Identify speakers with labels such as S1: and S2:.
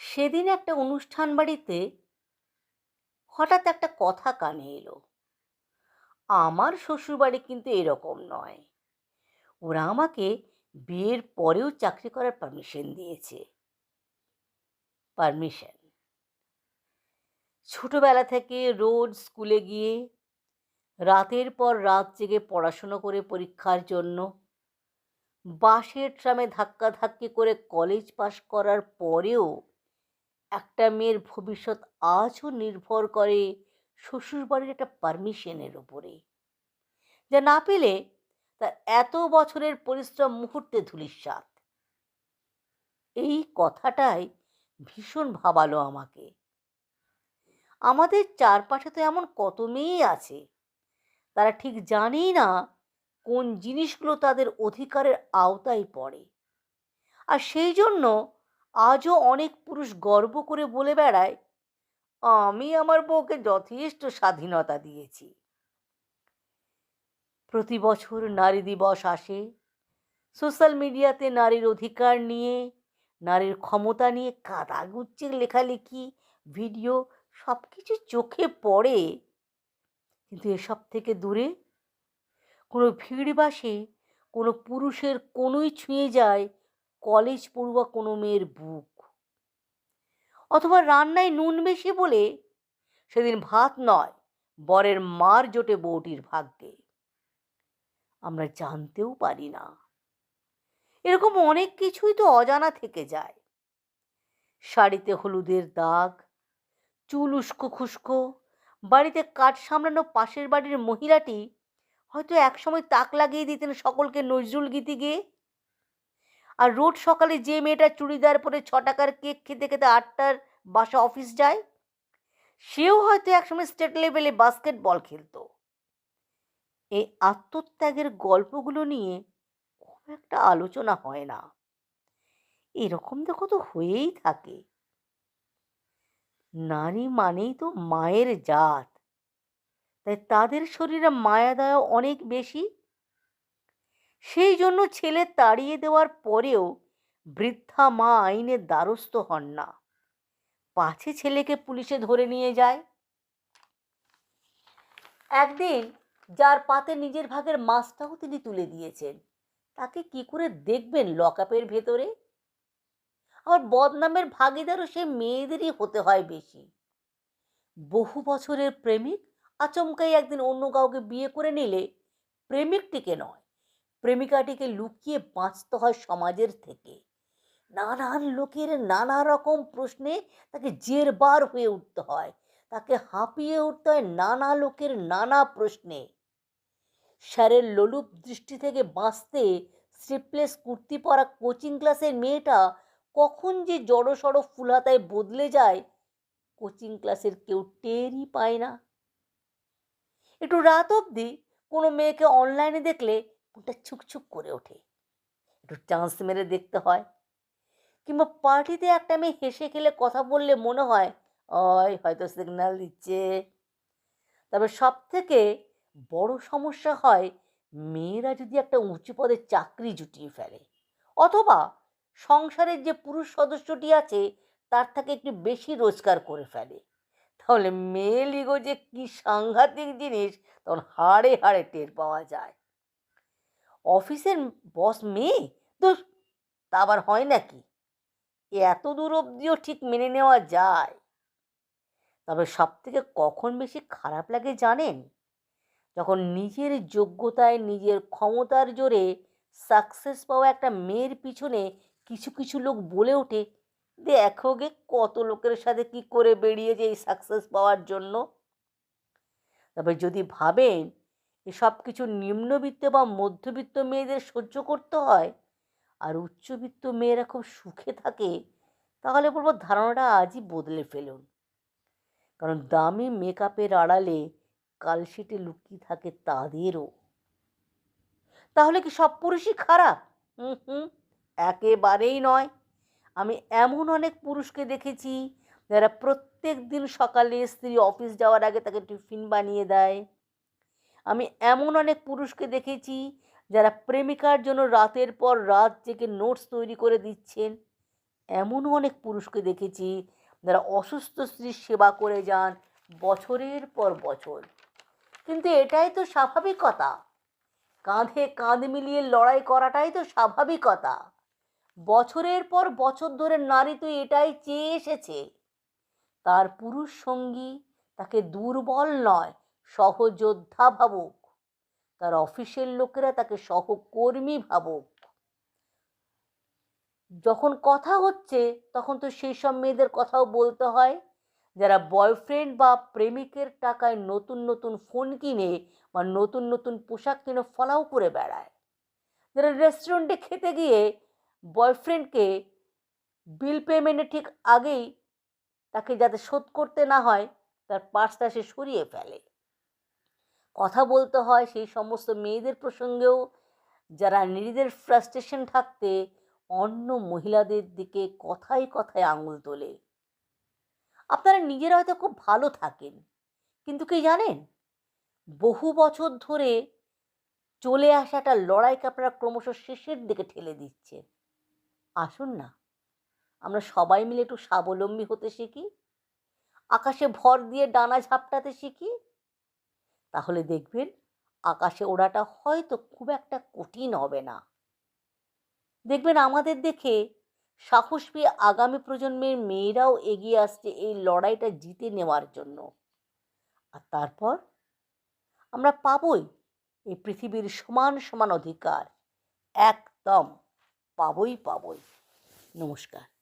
S1: সেদিন একটা অনুষ্ঠান বাড়িতে হঠাৎ একটা কথা কানে এলো। আমার শ্বশুরবাড়ি কিন্তু এরকম নয়। ওরা আমাকে বিয়ের পরেও চাকরি করার পারমিশন দিয়েছে। পারমিশন ছোটবেলা থেকে রোজ স্কুলে গিয়ে রাতের পর রাত জেগে পড়াশুনো করে পরীক্ষার জন্য বাসের ট্রামে ধাক্কাধাক্কি করে কলেজ পাশ করার পরেও একটা মেয়ের ভবিষ্যৎ আজও নির্ভর করে শ্বশুরবাড়ির একটা পারমিশনের ওপরে যা না পেলে তার এত বছরের পরিশ্রম মুহূর্তে ধূলিসাৎ। এই কথাটাই ভীষণ ভাবালো আমাকে। আমাদের চারপাশে তো এমন কত মেয়ে আছে, তারা ঠিক জানেই না কোন জিনিসগুলো তাদের অধিকারের আওতায় পড়ে। আর সেই জন্য আজও অনেক পুরুষ গর্ব করে বলে বেড়ায়, আমি আমার বউকে যথেষ্ট স্বাধীনতা দিয়েছি। প্রতি বছর নারী দিবস আসে। সোশ্যাল মিডিয়াতে নারীর অধিকার নিয়ে, নারীর ক্ষমতা নিয়ে কাদাগুচ্ছের লেখালেখি, ভিডিও সব কিছু চোখে পড়ে। কিন্তু এসব থেকে দূরে, কোনো ভিড় বাসে কোনো পুরুষের কোনোই ছুঁয়ে যায় কলেজ পড়ুয়া কোনো মেয়ের বুক। অথবা রান্নায় নুন বেশি বলে সেদিন ভাত নয়, বরের মার জোটে বউটির ভাগ্যে। আমরা জানতেও পারি না। এরকম অনেক কিছুই তো অজানা থেকে যায়। শাড়িতে হলুদের দাগ, চুল উস্কো খুস্কো, বাড়িতে কাঠ সামলানো পাশের বাড়ির মহিলাটি হয়তো একসময় তাক লাগিয়ে দিতেন সকলকে নজরুল গীতি গেয়ে আর রোজ সকালে যে মেয়েটা চুড়িদার পরে ছ টাকার কেক খেতে খেতে আটটার বাসা অফিস যায়, সেও হয়তো একসময় স্টেট লেভেলে বাস্কেটবল খেলতো। এই আত্মত্যাগের গল্পগুলো নিয়ে খুব একটা আলোচনা হয় না। এরকম দেখো তো হয়েই থাকে। নারী মানেই তো মায়ের জাত। তাই তাদের শরীরে মায়া দয়া অনেক বেশি। সেই জন্য ছেলে তাড়িয়ে দেওয়ার পরেও বৃদ্ধা মা আইনের দ্বারস্থ হন না। পাছে ছেলেকে পুলিশে ধরে নিয়ে যায়। একদিন যার পাতে নিজের ভাগের মাছটাও তিনি তুলে দিয়েছেন। তাকে কি করে দেখবেন লকআপের ভেতরে? আবার বদনামের ভাগিদারও সে মেয়েদেরই হতে হয় বেশি। বহু বছরের প্রেমিক আচমকাই একদিন অন্য কাউকে বিয়ে করে নিলে প্রেমিকটিকে নয় প্রেমিকাটিকে লুকিয়ে বাঁচতে হয় সমাজের থেকে। নানান লোকের নানা রকম প্রশ্নে তাকে জেরবার হয়ে উঠতে হয়। তাকে হাঁপিয়ে উঠতে হয় নানা লোকের নানা প্রশ্নে। স্যারের লোলুপ দৃষ্টি থেকে বাঁচতে স্লিপলেস কুর্তি পরা কোচিং ক্লাসের মেয়েটা কখন যে জড়সড় ফুলহাতায় বদলে যায়, কোচিং ক্লাসের কেউ টেরই পায় না। একটু রাত অবধি কোনো মেয়েকে অনলাইনে দেখলে মনটা ছুকছুক করে ওঠে। একটু চান্স মেরে দেখতে হয়। কিংবা পার্টিতে একটা মেয়ে হেসে খেলে কথা বললে মনে হয়, ওই হয়তো সিগন্যাল দিচ্ছে। তবে সব থেকে বড় সমস্যা হয় মেয়েরা যদি একটা উঁচু পদে চাকরি জুটিয়ে ফেলে, অথবা সংসারের যে পুরুষ সদস্যটি আছে, তার থেকে একটু বেশি রোজগার করে ফেলে। তাহলে মেয়ে লিগো যে কি সাংঘাতিক জিনিস, তখন হাড়ে হাড়ে টের পাওয়া যায়। অফিসের বস মেয়ে? তো তা আবার হয় নাকি? এত দূর অবধিও ঠিক মেনে নেওয়া যায়। তবে সব থেকে কখন বেশি খারাপ লাগে জানেন? যখন নিজের যোগ্যতায় নিজের ক্ষমতার জোরে সাকসেস পাওয়া একটা মেয়ের পিছনে কিছু কিছু লোক বলে ওঠে, দেখো গে কত লোকের সাথে কি করে বেরিয়েছে এই সাকসেস পাওয়ার জন্য। তবে যদি ভাবেন এসব কিছু নিম্নবিত্ত বা মধ্যবিত্ত মেয়েদের সহ্য করতে হয়? আর উচ্চবিত্ত মেয়েরা খুব সুখে থাকে? তাহলে বলব ধারণাটা আজই বদলে ফেলুন। কারণ দামি মেকআপের আড়ালে কালশিটে লুকিয়ে থাকে তাদেরও। তাহলে কি সব পুরুষই খারাপ? হুম হুম, একেবারেই নয়। আমি এমন অনেক পুরুষকে দেখেছি যারা প্রত্যেক দিন সকালে স্ত্রী অফিস যাওয়ার আগে তাকে টিফিন বানিয়ে দেয়। আমি এমন অনেক পুরুষকে দেখেছি যারা প্রেমিকার জন্য রাতের পর রাত জেগে নোটস তৈরি করে দিচ্ছেন। এমনও অনেক পুরুষকে দেখেছি যারা অসুস্থ স্ত্রীর সেবা করে যান বছরের পর বছর। কিন্তু এটাই তো স্বাভাবিকতা। কাঁধে কাঁধ মিলিয়ে লড়াই করাটাই তো স্বাভাবিকতা। বছরের পর বছর ধরে নারী তো এটাই চেয়ে এসেছে। তার পুরুষ সঙ্গী তাকে দুর্বল নয় সহযোদ্ধা ভাবুক, তার অফিসের লোকেরা তাকে সহকর্মী ভাবুক। যখন কথা হচ্ছে, তখন তো সেই সব মেয়েদের কথাও বলতে হয়। যারা বয়ফ্রেন্ড বা প্রেমিকের টাকায় নতুন নতুন ফোন কিনে বা নতুন নতুন পোশাক কিনে ফলাও করে বেড়ায়। যারা রেস্টুরেন্টে খেতে গিয়ে বয়ফ্রেন্ডকে বিল পেমেন্টের ঠিক আগেই তাকে যাতে শোধ করতে না হয়, তার পার্সটা সে সরিয়ে ফেলে। কথা বলতে হয় সেই সমস্ত মেয়েদের প্রসঙ্গেও। যারা নিজেদের ফ্রাস্ট্রেশন থাকতে অন্য মহিলাদের দিকে কথায় কথায় আঙুল তোলে। আপনারা নিজেরা হয়তো খুব ভালো থাকেন, কিন্তু কি জানেন? বহু বছর ধরে চলে আসা একটা লড়াইকে আপনারা ক্রমশ শেষের দিকে ঠেলে দিচ্ছে আসুন না, আমরা সবাই মিলে একটু স্বাবলম্বী হতে শিখি। আকাশে ভর দিয়ে ডানা ঝাপটাতে শিখি। তাহলে দেখবেন আকাশে ওড়াটা হয়তো খুব একটা কঠিন হবে না। দেখবেন আমাদের দেখে সাহস পেয়ে আগামী প্রজন্মের মেয়েরাও এগিয়ে আসছে এই লড়াইটা জিতে নেওয়ার জন্য। আর তারপর আমরা পাবই এই পৃথিবীর সমান সমান অধিকার, একদম পাবই পাবই। নমস্কার।